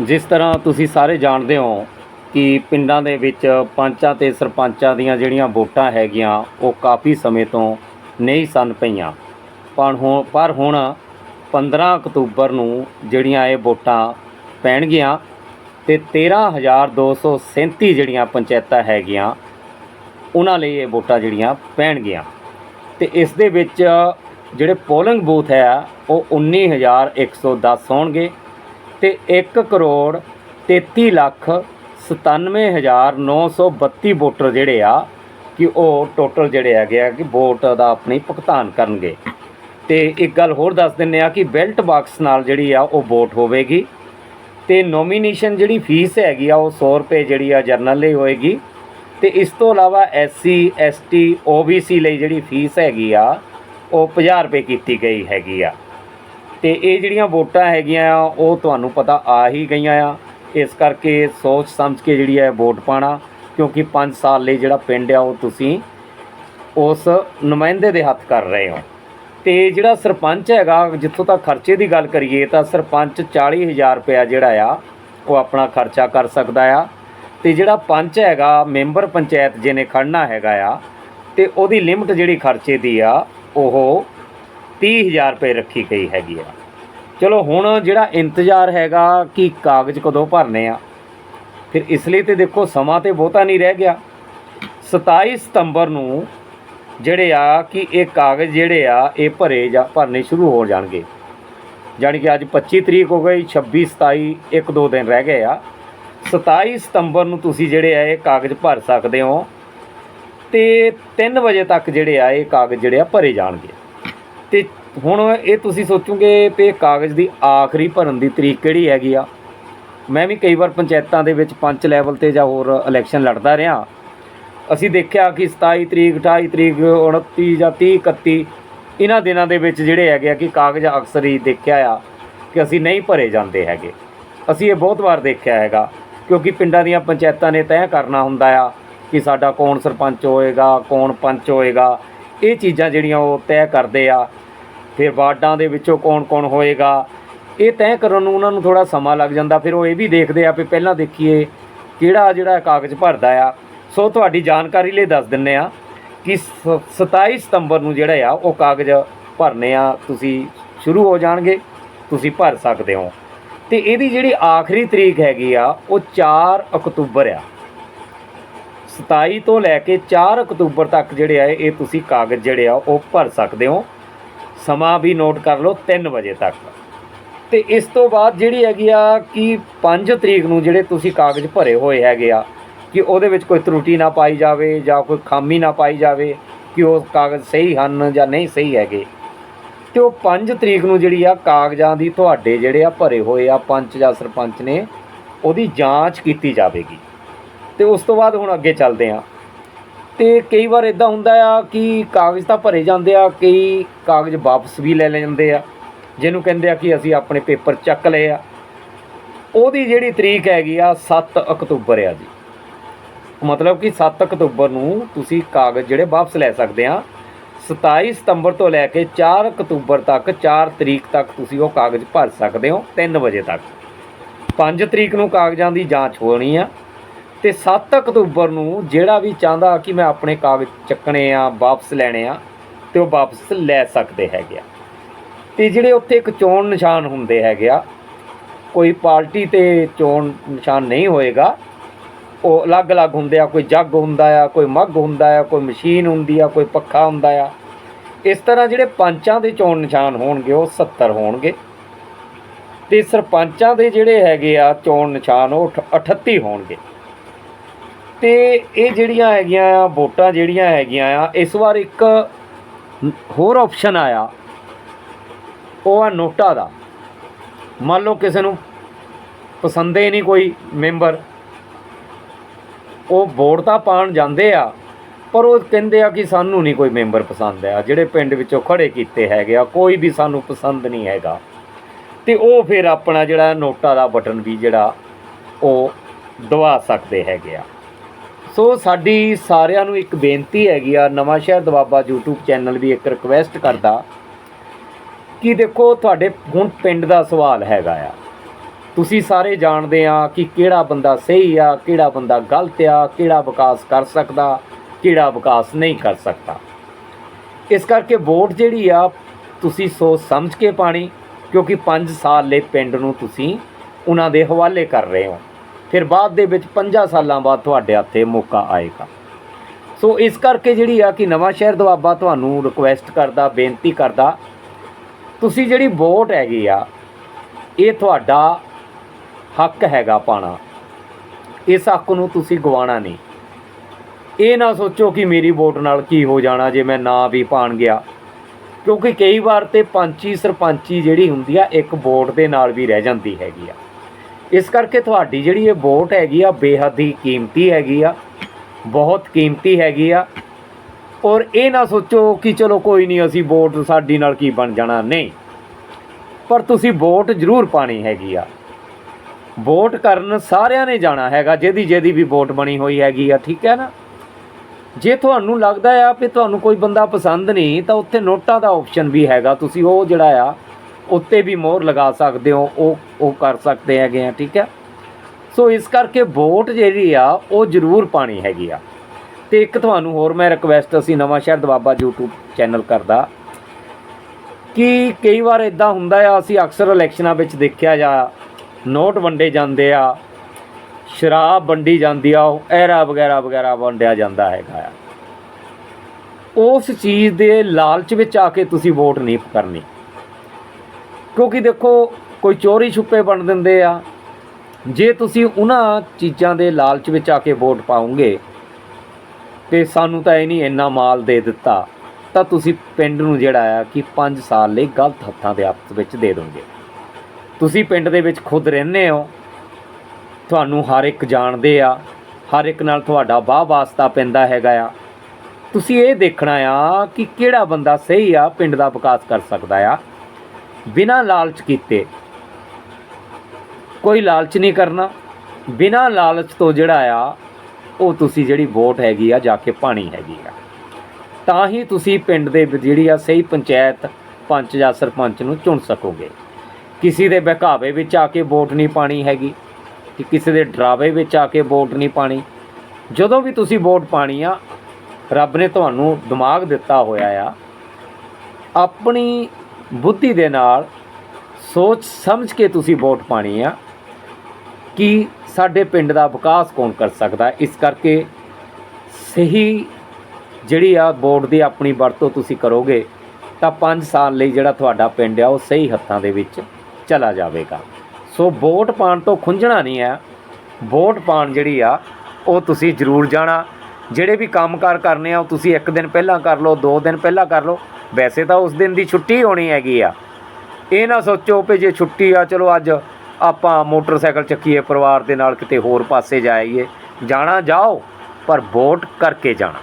ਜਿਸ ਤਰ੍ਹਾਂ ਤੁਸੀਂ ਸਾਰੇ ਜਾਣਦੇ ਹੋ ਕਿ ਪਿੰਡਾਂ ਦੇ ਵਿੱਚ ਪੰਚਾਂ ਤੇ ਸਰਪੰਚਾਂ ਦੀਆਂ ਜਿਹੜੀਆਂ ਵੋਟਾਂ ਹੈਗੀਆਂ, ਉਹ ਕਾਫੀ ਸਮੇਂ ਤੋਂ ਨਹੀਂ ਸਨ ਪਈਆਂ। ਪਰ ਹੁਣ ਪਰ ਹੁਣ 15 ਅਕਤੂਬਰ ਨੂੰ ਜਿਹੜੀਆਂ ਇਹ ਵੋਟਾਂ ਪੈਣਗੀਆਂ ਤੇ 13237 ਜਿਹੜੀਆਂ ਪੰਚਾਇਤਾਂ ਹੈਗੀਆਂ, ਉਹਨਾਂ ਲਈ ਇਹ ਵੋਟਾਂ ਜਿਹੜੀਆਂ ਪੈਣਗੀਆਂ। ਤੇ ਇਸ ਦੇ ਵਿੱਚ ਜਿਹੜੇ ਪੋਲਿੰਗ ਬੂਥ ਹੈ, ਉਹ 19110 ਹੋਣਗੇ। ਤੇ 1 ਕਰੋੜ 33 ਲੱਖ 97932 ਵੋਟਰ ਜਿਹੜੇ ਆ, ਕਿ ਉਹ ਟੋਟਲ ਜਿਹੜੇ ਹੈਗੇ ਆ, ਕਿ ਵੋਟ ਦਾ ਆਪਣੀ ਭੁਗਤਾਨ ਕਰਨਗੇ। ਤੇ ਇੱਕ ਗੱਲ ਹੋਰ ਦੱਸ ਦਿੰਨੇ ਆ ਕਿ ਬੈਲਟ ਬਾਕਸ ਨਾਲ ਜਿਹੜੀ ਆ, ਉਹ ਵੋਟ ਹੋਵੇਗੀ। ਤੇ ਨੋਮੀਨੇਸ਼ਨ ਜਿਹੜੀ ਫੀਸ ਹੈਗੀ ਆ, ਉਹ 100 ਰੁਪਏ ਜਿਹੜੀ ਆ ਜਰਨਲ ਲਈ ਹੋਏਗੀ। ਤੇ ਇਸ ਤੋਂ ਇਲਾਵਾ ਐਸਸੀ ਐਸਟੀ ਓਬੀਸੀ ਲਈ ਜਿਹੜੀ ਫੀਸ ਹੈਗੀ ਆ, ਉਹ 50 ਰੁਪਏ ਕੀਤੀ ਗਈ ਹੈਗੀ ਆ। ਤੇ ਇਹ ਜਿਹੜੀਆਂ ਵੋਟਾਂ ਹੈਗੀਆਂ ਆ, ਉਹ ਤੁਹਾਨੂੰ ਪਤਾ ਆ ਹੀ ਗਈਆਂ ਆ। ਇਸ ਕਰਕੇ ਸੋਚ ਸਮਝ ਕੇ ਜਿਹੜੀ ਹੈ ਵੋਟ ਪਾਣਾ ਕਿਉਂਕਿ 5 ਸਾਲ ਲਈ ਜਿਹੜਾ ਪਿੰਡ ਆ, ਉਹ ਤੁਸੀਂ ਉਸ ਨੁਮਾਇੰਦੇ ਦੇ ਹੱਥ ਕਰ ਰਹੇ ਹੋ। ਤੇ ਜਿਹੜਾ ਸਰਪੰਚ ਹੈਗਾ, ਜਿੱਥੋਂ ਤੱਕ ਖਰਚੇ ਦੀ ਗੱਲ ਕਰੀਏ, ਤਾਂ ਸਰਪੰਚ 40000 ਰੁਪਇਆ ਜਿਹੜਾ ਆ, ਉਹ ਆਪਣਾ ਖਰਚਾ ਕਰ ਸਕਦਾ ਆ। ਤੇ ਜਿਹੜਾ ਪੰਚ ਹੈਗਾ, ਮੈਂਬਰ ਪੰਚਾਇਤ ਜਿਹਨੇ ਖੜਨਾ ਹੈਗਾ ਆ, ਤੇ ਉਹਦੀ ਲਿਮਟ ਜਿਹੜੀ ਖਰਚੇ ਦੀ ਆ, ਉਹ 30000 ਰੁਪਏ ਰੱਖੀ ਗਈ ਹੈਗੀ ਆ। ਚਲੋ ਹੁਣ ਜਿਹੜਾ ਇੰਤਜ਼ਾਰ ਹੈਗਾ ਕਿ ਕਾਗਜ਼ ਕਦੋਂ ਭਰਨੇ ਆ, ਫਿਰ ਇਸ ਲਈ ਤੇ ਦੇਖੋ ਸਮਾਂ ਤੇ ਬਹੁਤਾ ਨਹੀਂ ਰਹਿ ਗਿਆ। 27 ਸਤੰਬਰ ਨੂੰ ਜਿਹੜੇ ਆ ਕਿ ਇਹ ਕਾਗਜ਼ ਜਿਹੜੇ ਆ, ਇਹ ਭਰੇ ਜਾ ਭਰਨੇ ਸ਼ੁਰੂ ਹੋ ਜਾਣਗੇ। ਜਾਣੀ ਕਿ ਅੱਜ 25 ਤਰੀਕ ਹੋ ਗਈ 26 27 ਇੱਕ ਦੋ ਦਿਨ ਰਹਿ ਗਏ ਆ। 27 ਸਤੰਬਰ ਨੂੰ ਤੁਸੀਂ ਜਿਹੜੇ ਆ, ਇਹ ਕਾਗਜ਼ ਭਰ ਸਕਦੇ ਹੋ ਤੇ 3 ਵਜੇ ਤੱਕ ਜਿਹੜੇ ਆ, ਇਹ ਕਾਗਜ਼ ਜਿਹੜੇ ਆ, ਭਰੇ ਜਾਣਗੇ। ਤੇ ਹੁਣ ਇਹ ਤੁਸੀਂ ਸੋਚੋਗੇ ਤੇ ਕਾਗਜ਼ ਦੀ ਆਖਰੀ ਭਰਨ ਦੀ ਤਰੀਕ ਕਿਹੜੀ ਹੈਗੀ ਆ? ਮੈਂ ਵੀ ਕਈ ਵਾਰ ਪੰਚਾਇਤਾਂ ਦੇ ਵਿੱਚ ਪੰਚ ਲੈਵਲ ਤੇ ਜਾਂ ਹੋਰ ਇਲੈਕਸ਼ਨ ਲੜਦਾ ਰਿਹਾ। ਅਸੀਂ ਦੇਖਿਆ ਕਿ 27 ਤਰੀਕ 28 ਤਰੀਕ 29 ਜਾਂ 30 31 ਇਹਨਾਂ ਦਿਨਾਂ ਦੇ ਵਿੱਚ ਜਿਹੜੇ ਹੈਗੇ ਆ ਕਿ ਕਾਗਜ਼ ਅਕਸਰ ਹੀ ਦੇਖਿਆ ਆ ਕਿ ਅਸੀਂ ਨਹੀਂ ਭਰੇ ਜਾਂਦੇ ਹੈਗੇ। ਅਸੀਂ ਇਹ ਬਹੁਤ ਵਾਰ ਦੇਖਿਆ ਹੈਗਾ, ਕਿਉਂਕਿ ਪਿੰਡਾਂ ਦੀਆਂ ਪੰਚਾਇਤਾਂ ਨੇ ਤੈਅ ਕਰਨਾ ਹੁੰਦਾ ਆ ਕਿ ਸਾਡਾ ਕੌਣ ਸਰਪੰਚ ਹੋਏਗਾ, ਕੌਣ ਪੰਚ ਹੋਏਗਾ ਇਹ ਚੀਜ਼ਾਂ ਜਿਹੜੀਆਂ ਉਹ ਤੈਅ ਕਰਦੇ ਆ, ਫਿਰ ਵਾਰਡਾਂ ਦੇ ਵਿੱਚੋਂ ਕੌਣ-ਕੌਣ ਹੋਏਗਾ, ਇਹ ਤੈਅ ਕਰਨ ਨੂੰ ਉਹਨਾਂ ਨੂੰ ਥੋੜਾ ਸਮਾਂ ਲੱਗ ਜਾਂਦਾ, ਫਿਰ ਉਹ ਇਹ ਵੀ ਦੇਖਦੇ ਆ ਵੀ ਪਹਿਲਾਂ ਦੇਖੀਏ ਕਿਹੜਾ ਜਿਹੜਾ ਕਾਗਜ਼ ਭਰਦਾ ਆ। ਸੋ ਤੁਹਾਡੀ ਜਾਣਕਾਰੀ ਲਈ ਦੱਸ ਦਿੰਨੇ ਆ ਕਿ ਸ- 27 ਸਤੰਬਰ ਨੂੰ ਜਿਹੜਾ ਆ ਉਹ ਕਾਗਜ਼ ਭਰਨੇ ਆ, ਤੁਸੀਂ ਸ਼ੁਰੂ ਹੋ ਜਾਣਗੇ, ਤੁਸੀਂ ਭਰ ਸਕਦੇ ਹੋ। ਤੇ ਇਹਦੀ ਜਿਹੜੀ ਆਖਰੀ ਤਰੀਕ ਹੈਗੀ ਆ, ਉਹ 4 ਅਕਤੂਬਰ ਆ। 27 ਤੋਂ ਲੈ ਕੇ 4 ਅਕਤੂਬਰ ਤੱਕ ਜਿਹੜੇ ਆ ਇਹ ਤੁਸੀਂ ਕਾਗਜ਼ ਜਿਹੜੇ ਆ ਉਹ ਭਰ ਸਕਦੇ ਹੋ। ਸਮਾਂ ਵੀ ਨੋਟ ਕਰ ਲਓ 3 ਵਜੇ ਤੱਕ। ਤੇ ਇਸ ਤੋਂ ਬਾਅਦ ਜਿਹੜੀ ਹੈਗੀ ਆ ਕਿ 5 ਤਰੀਕ ਨੂੰ ਜਿਹੜੇ ਤੁਸੀਂ ਕਾਗਜ਼ ਭਰੇ ਹੋਏ ਹੈਗੇ ਆ, ਕਿ ਉਹਦੇ ਵਿੱਚ ਕੋਈ ਤਰੁਟੀ ਨਾ ਪਾਈ ਜਾਵੇ ਜਾਂ ਕੋਈ ਖਾਮੀ ਨਾ ਪਾਈ ਜਾਵੇ ਕਿ ਉਹ ਕਾਗਜ਼ ਸਹੀ ਹਨ ਜਾਂ ਨਹੀਂ ਸਹੀ ਹੈਗੇ। ਤੇ ਉਹ 5 ਤਰੀਕ ਨੂੰ ਜਿਹੜੀ ਆ ਕਾਗਜ਼ਾਂ ਦੀ ਤੁਹਾਡੇ ਜਿਹੜੇ ਆ ਭਰੇ ਹੋਏ ਆ ਪੰਚ ਜਾਂ ਸਰਪੰਚ ਨੇ, ਉਹਦੀ ਜਾਂਚ ਕੀਤੀ ਜਾਵੇਗੀ। ਤੇ ਉਸ ਤੋਂ ਬਾਅਦ ਹੁਣ ਅੱਗੇ ਚੱਲਦੇ ਆ ਤੇ ਕਈ ਵਾਰ ਇਦਾਂ ਹੁੰਦਾ ਆ ਕਿ ਕਾਗਜ਼ ਤਾਂ ਭਰੇ ਜਾਂਦੇ ਆ, ਕਈ ਕਾਗਜ਼ ਵਾਪਸ ਵੀ ਲੈ ਲੈ ਜਾਂਦੇ ਆ, ਜਿਹਨੂੰ ਕਹਿੰਦੇ ਆ ਕਿ ਅਸੀਂ ਆਪਣੇ ਪੇਪਰ ਚੱਕ ਲਏ ਆ। ਉਹਦੀ ਜਿਹੜੀ ਤਰੀਕ ਹੈਗੀ ਆ 7 ਅਕਤੂਬਰ ਆ ਜੀ। ਮਤਲਬ ਕਿ 7 ਅਕਤੂਬਰ ਨੂੰ ਤੁਸੀਂ ਕਾਗਜ਼ ਜਿਹੜੇ ਵਾਪਸ ਲੈ ਸਕਦੇ ਆ 27 ਸਤੰਬਰ ਤੋਂ ਲੈ ਕੇ 4 ਅਕਤੂਬਰ ਤੱਕ 4 ਤਰੀਕ ਤੱਕ ਤੁਸੀਂ ਉਹ ਕਾਗਜ਼ ਭਰ ਸਕਦੇ ਹੋ 3 ਵਜੇ ਤੱਕ। 5 ਤਰੀਕ ਨੂੰ ਕਾਗਜ਼ਾਂ ਦੀ ਜਾਂਚ ਹੋਣੀ ਆ। ਤੇ 7 ਅਕਤੂਬਰ ਨੂੰ ਜਿਹੜਾ ਵੀ ਚਾਹੁੰਦਾ ਕਿ ਮੈਂ ਆਪਣੇ ਕਾਗਜ਼ ਚੱਕਣੇ ਆ, ਵਾਪਸ ਲੈਣੇ ਆ, ਤੇ ਉਹ ਵਾਪਸ ਲੈ ਸਕਦੇ ਹੈਗੇ ਆ। ਤੇ ਜਿਹੜੇ ਉੱਥੇ ਇੱਕ ਚੋਣ ਨਿਸ਼ਾਨ ਹੁੰਦੇ ਹੈਗੇ ਆ, ਕੋਈ ਪਾਰਟੀ ਤੇ ਚੋਣ ਨਿਸ਼ਾਨ ਨਹੀਂ ਹੋਏਗਾ, ਉਹ ਅਲੱਗ-ਅਲੱਗ ਹੁੰਦੇ ਆ, ਕੋਈ ਜੱਗ ਹੁੰਦਾ ਆ, ਕੋਈ ਮੱਗ ਹੁੰਦਾ ਆ, ਕੋਈ ਮਸ਼ੀਨ ਹੁੰਦੀ ਆ, ਕੋਈ ਪੱਖਾ ਹੁੰਦਾ ਆ। ਇਸ ਤਰ੍ਹਾਂ ਜਿਹੜੇ ਪੰਚਾਂ ਦੇ ਚੋਣ ਨਿਸ਼ਾਨ ਹੋਣਗੇ, ਉਹ 70 ਹੋਣਗੇ। ਤੇ ਸਰਪੰਚਾਂ ਦੇ ਜਿਹੜੇ ਹੈਗੇ ਆ, ਚੋਣ ਨਿਸ਼ਾਨ, ਉਹ ਅਠ- 38 ਹੋਣਗੇ। ਤੇ ਇਹ ਜਿਹੜੀਆਂ ਹੈਗੀਆਂ ਆ, ਵੋਟਾਂ ਜਿਹੜੀਆਂ ਹੈਗੀਆਂ ਆ, ਇਸ ਵਾਰ ਇੱਕ ਹੋਰ ਆਪਸ਼ਨ ਆਇਆ। ਉਹ ਆ ਨੋਟਾ ਦਾ। ਮੰਨ ਲਓ ਕਿਸੇ ਨੂੰ ਪਸੰਦ ਹੀ ਨਹੀਂ ਕੋਈ ਮੈਂਬਰ ਉਹ ਵੋਟ ਤਾਂ ਪਾਣ ਜਾਂਦੇ ਆ, ਪਰ ਉਹ ਕਹਿੰਦੇ ਆ ਕਿ ਸਾਨੂੰ ਨਹੀਂ ਕੋਈ ਮੈਂਬਰ ਪਸੰਦ ਆ। ਜਿਹੜੇ ਪਿੰਡ ਵਿੱਚੋਂ ਖੜੇ ਕੀਤੇ ਹੈਗੇ ਆ, ਕੋਈ ਵੀ ਸਾਨੂੰ ਪਸੰਦ ਨਹੀਂ ਹੈਗਾ। ਤੇ ਉਹ ਫਿਰ ਆਪਣਾ ਜਿਹੜਾ ਨੋਟਾ ਦਾ ਬਟਨ ਵੀ ਜਿਹੜਾ ਉਹ ਦਵਾ ਸਕਦੇ ਹੈਗੇ ਆ। ਸੋ ਸਾਡੀ ਸਾਰਿਆਂ ਨੂੰ ਇੱਕ ਬੇਨਤੀ ਹੈਗੀ ਆ, ਨਵਾਂ ਸ਼ਹਿਰ ਦਵਾਬਾ YouTube ਚੈਨਲ ਵੀ ਇੱਕ ਰਿਕਵੈਸਟ ਕਰਦਾ ਕਿ ਦੇਖੋ ਤੁਹਾਡੇ ਹੁਣ ਪਿੰਡ ਦਾ ਸਵਾਲ ਹੈਗਾ ਆ। ਤੁਸੀਂ ਸਾਰੇ ਜਾਣਦੇ ਆ ਕਿ ਕਿਹੜਾ ਬੰਦਾ ਸਹੀ ਆ, ਕਿਹੜਾ ਬੰਦਾ ਗਲਤ ਆ, ਕਿਹੜਾ ਵਿਕਾਸ ਕਰ ਸਕਦਾ, ਕਿਹੜਾ ਵਿਕਾਸ ਨਹੀਂ ਕਰ ਸਕਦਾ। ਇਸ ਕਰਕੇ ਵੋਟ ਜਿਹੜੀ ਆ, ਤੁਸੀਂ ਸੋਚ ਸਮਝ ਕੇ ਪਾਣੀ, ਕਿਉਂਕਿ 5 ਸਾਲ ਲਈ ਪਿੰਡ ਨੂੰ ਤੁਸੀਂ ਉਹਨਾਂ ਦੇ ਹਵਾਲੇ ਕਰ ਰਹੇ ਹੋ। ਫਿਰ ਬਾਅਦ ਦੇ ਵਿੱਚ 5 ਸਾਲਾਂ ਬਾਅਦ ਤੁਹਾਡੇ ਹੱਥੇ ਮੌਕਾ ਆਏਗਾ। ਸੋ ਇਸ ਕਰਕੇ ਜਿਹੜੀ ਆ ਕਿ ਨਵਾਂ ਸ਼ਹਿਰ ਦਵਾਬਾ ਤੁਹਾਨੂੰ ਰਿਕੁਐਸਟ ਕਰਦਾ, ਬੇਨਤੀ ਕਰਦਾ, ਤੁਸੀਂ ਜਿਹੜੀ ਵੋਟ ਹੈਗੀ ਆ, ਇਹ ਤੁਹਾਡਾ ਹੱਕ ਹੈਗਾ ਪਾਣਾ। ਇਸ ਹੱਕ ਨੂੰ ਤੁਸੀਂ ਗਵਾਉਣਾ ਨਹੀਂ। ਇਹ ਨਾ ਸੋਚੋ ਕਿ ਮੇਰੀ ਵੋਟ ਨਾਲ ਕੀ ਹੋ ਜਾਣਾ ਜੇ ਮੈਂ ਨਾ ਵੀ ਪਾਣ ਗਿਆ। ਕਿਉਂਕਿ ਕਈ ਵਾਰ ਤੇ ਪੰਚੀ ਸਰਪੰਚੀ ਜਿਹੜੀ ਹੁੰਦੀ ਆ, ਇੱਕ ਵੋਟ ਦੇ ਨਾਲ ਵੀ ਰਹਿ ਜਾਂਦੀ ਹੈਗੀ ਆ। ਇਸ ਕਰਕੇ ਤੁਹਾਡੀ ਜਿਹੜੀ ਇਹ ਵੋਟ ਹੈਗੀ ਆ, ਬੇਹੱਦ ਹੀ ਕੀਮਤੀ ਹੈਗੀ ਆ, ਬਹੁਤ ਕੀਮਤੀ ਹੈਗੀ ਆ। ਔਰ ਇਹ ਨਾ ਸੋਚੋ ਕਿ ਚਲੋ ਕੋਈ ਨਹੀਂ, ਅਸੀਂ ਵੋਟ ਸਾਡੀ ਨਾਲ ਕੀ ਬਣ ਜਾਣਾ? ਨਹੀਂ। ਪਰ ਤੁਸੀਂ ਵੋਟ ਜ਼ਰੂਰ ਪਾਣੀ ਹੈਗੀ ਆ। ਵੋਟ ਕਰਨ ਸਾਰਿਆਂ ਨੇ ਜਾਣਾ ਹੈਗਾ, ਜਿਹਦੀ ਜਿਹਦੀ ਵੀ ਵੋਟ ਬਣੀ ਹੋਈ ਹੈਗੀ ਆ, ਠੀਕ ਹੈ ਨਾ? ਜੇ ਤੁਹਾਨੂੰ ਲੱਗਦਾ ਆ ਕਿ ਤੁਹਾਨੂੰ ਕੋਈ ਬੰਦਾ ਪਸੰਦ ਨਹੀਂ, ਤਾਂ ਉੱਥੇ ਨੋਟਾਂ ਦਾ ਆਪਸ਼ਨ ਵੀ ਹੈਗਾ। ਤੁਸੀਂ ਉਹ ਜਿਹੜਾ ਆ ਉੱਤੇ ਵੀ ਮੋਹਰ ਲਗਾ ਸਕਦੇ ਹੋ, ਉਹ ਉਹ ਕਰ ਸਕਦੇ ਹੈਗੇ ਆ, ਠੀਕ ਹੈ? ਸੋ ਇਸ ਕਰਕੇ ਵੋਟ ਜਿਹੜੀ ਆ, ਉਹ ਜ਼ਰੂਰ ਪਾਣੀ ਹੈਗੀ ਆ। ਤੇ ਇੱਕ ਤੁਹਾਨੂੰ ਹੋਰ ਮੈਂ ਰਿਕਵੈਸਟ ਅਸੀਂ ਨਵਾਂ ਸ਼ਹਿਰ ਦਵਾਬਾ YouTube ਚੈਨਲ ਕਰਦਾ। ਕਿ ਕਈ ਵਾਰ ਇਦਾਂ ਹੁੰਦਾ ਆ, ਅਸੀਂ ਅਕਸਰ ਇਲੈਕਸ਼ਨਾਂ ਵਿੱਚ ਦੇਖਿਆ ਜਾ, ਨੋਟ ਵੰਡੇ ਜਾਂਦੇ ਆ, ਸ਼ਰਾਬ ਵੰਡੀ ਜਾਂਦੀ ਆ, ਉਹ ਐਰਾ ਵਗੈਰਾ ਵਗੈਰਾ ਵੰਡਿਆ ਜਾਂਦਾ ਹੈਗਾ ਆ। ਉਸ ਚੀਜ਼ ਦੇ ਲਾਲਚ ਵਿੱਚ ਆ ਕੇ ਤੁਸੀਂ ਵੋਟ ਨਹੀਂ ਕਰਨੀ। ਕਿਉਂਕਿ ਦੇਖੋ, ਕੋਈ ਚੋਰੀ ਛੁਪੇ ਬਣ ਦਿੰਦੇ ਆ। ਜੇ ਤੁਸੀਂ ਉਹਨਾਂ ਚੀਜ਼ਾਂ ਦੇ ਲਾਲਚ ਵਿੱਚ ਆ ਕੇ ਵੋਟ ਪਾਉਂਗੇ ਤੇ ਸਾਨੂੰ ਤਾਂ ਇਹ ਨਹੀਂ ਇੰਨਾ ਮਾਲ ਦੇ ਦਿੱਤਾ, ਤਾਂ ਤੁਸੀਂ ਪਿੰਡ ਨੂੰ ਜਿਹੜਾ ਆ ਕਿ 5 ਸਾਲ ਲਈ ਗਲਤ ਹੱਥਾਂ ਦੇ ਆਪਸ ਵਿੱਚ ਦੇ ਦੋਗੇ। ਤੁਸੀਂ ਪਿੰਡ ਦੇ ਵਿੱਚ ਖੁਦ ਰਹਿੰਦੇ ਹੋ, ਤੁਹਾਨੂੰ ਹਰ ਇੱਕ ਜਾਣਦੇ ਆ, ਹਰ ਇੱਕ ਨਾਲ ਤੁਹਾਡਾ ਵਾਹ ਵਾਸਤਾ ਪੈਂਦਾ ਹੈਗਾ ਆ। ਤੁਸੀਂ ਇਹ ਦੇਖਣਾ ਆ ਕਿ ਕਿਹੜਾ ਬੰਦਾ ਸਹੀ ਆ, ਪਿੰਡ ਦਾ ਵਿਕਾਸ ਕਰ ਸਕਦਾ ਆ। ਬਿਨਾਂ ਲਾਲਚ ਕੀਤੇ। ਕੋਈ ਲਾਲਚ ਨਹੀਂ ਕਰਨਾ। ਬਿਨਾਂ ਲਾਲਚ ਤੋਂ ਜਿਹੜਾ ਆ, ਉਹ ਤੁਸੀਂ ਜਿਹੜੀ ਵੋਟ ਹੈਗੀ ਆ, ਜਾ ਕੇ ਪਾਣੀ ਹੈਗੀ ਆ। ਤਾਂ ਹੀ ਤੁਸੀਂ ਪਿੰਡ ਦੇ ਜਿਹੜੀ ਆ ਸਹੀ ਪੰਚਾਇਤ, ਪੰਚ ਜਾਂ ਸਰਪੰਚ ਨੂੰ ਚੁਣ ਸਕੋਗੇ। ਕਿਸੇ ਦੇ ਬਹਿਕਾਵੇ ਵਿੱਚ ਆ ਕੇ ਵੋਟ ਨਹੀਂ ਪਾਣੀ ਹੈਗੀ ਕਿ ਕਿਸੇ ਦੇ ਡਰਾਵੇ ਵਿੱਚ ਆ ਕੇ ਵੋਟ ਨਹੀਂ ਪਾਣੀ। ਜਦੋਂ ਵੀ ਤੁਸੀਂ ਵੋਟ ਪਾਣੀ ਆ, ਰੱਬ ਨੇ ਤੁਹਾਨੂੰ ਦਿਮਾਗ ਦਿੱਤਾ ਹੋਇਆ ਆ, ਆਪਣੀ ਬੁੱਧੀ ਦੇ ਨਾਲ ਸੋਚ ਸਮਝ ਕੇ ਤੁਸੀਂ ਵੋਟ ਪਾਣੀ ਆ ਕਿ ਸਾਡੇ ਪਿੰਡ ਦਾ ਵਿਕਾਸ ਕੌਣ ਕਰ ਸਕਦਾ। ਇਸ ਕਰਕੇ ਸਹੀ ਜਿਹੜੀ ਆ ਵੋਟ ਦੀ ਆਪਣੀ ਵਰਤੋਂ ਤੁਸੀਂ ਕਰੋਗੇ ਤਾਂ 5 ਸਾਲ ਲਈ ਜਿਹੜਾ ਤੁਹਾਡਾ ਪਿੰਡ ਆ ਉਹ ਸਹੀ ਹੱਥਾਂ ਦੇ ਵਿੱਚ ਚਲਾ ਜਾਵੇਗਾ। ਸੋ ਵੋਟ ਪਾਣ ਤੋਂ ਖੁੰਝਣਾ ਨਹੀਂ ਆ। ਵੋਟ ਪਾਣ ਜਿਹੜੀ ਆ ਉਹ ਤੁਸੀਂ ਜ਼ਰੂਰ ਜਾਣਾ। ਜਿਹੜੇ ਵੀ ਕੰਮਕਾਰ ਕਰਨੇ ਆ, ਉਹ ਤੁਸੀਂ ਇੱਕ ਦਿਨ ਪਹਿਲਾਂ ਕਰ ਲਓ, ਦੋ ਦਿਨ ਪਹਿਲਾਂ ਕਰ ਲਓ। ਵੈਸੇ ਤਾਂ ਉਸ ਦਿਨ ਦੀ ਛੁੱਟੀ ਹੋਣੀ ਹੈਗੀ ਆ। ਇਹ ਨਾ ਸੋਚੋ ਕਿ ਜੇ ਛੁੱਟੀ ਆ, ਚਲੋ ਅੱਜ ਆਪਾਂ ਮੋਟਰਸਾਈਕਲ ਚੱਕੀਏ, ਪਰਿਵਾਰ ਦੇ ਨਾਲ ਕਿਤੇ ਹੋਰ ਪਾਸੇ ਜਾਈਏ। ਜਾਣਾ ਜਾਓ, ਪਰ ਵੋਟ ਕਰਕੇ ਜਾਣਾ।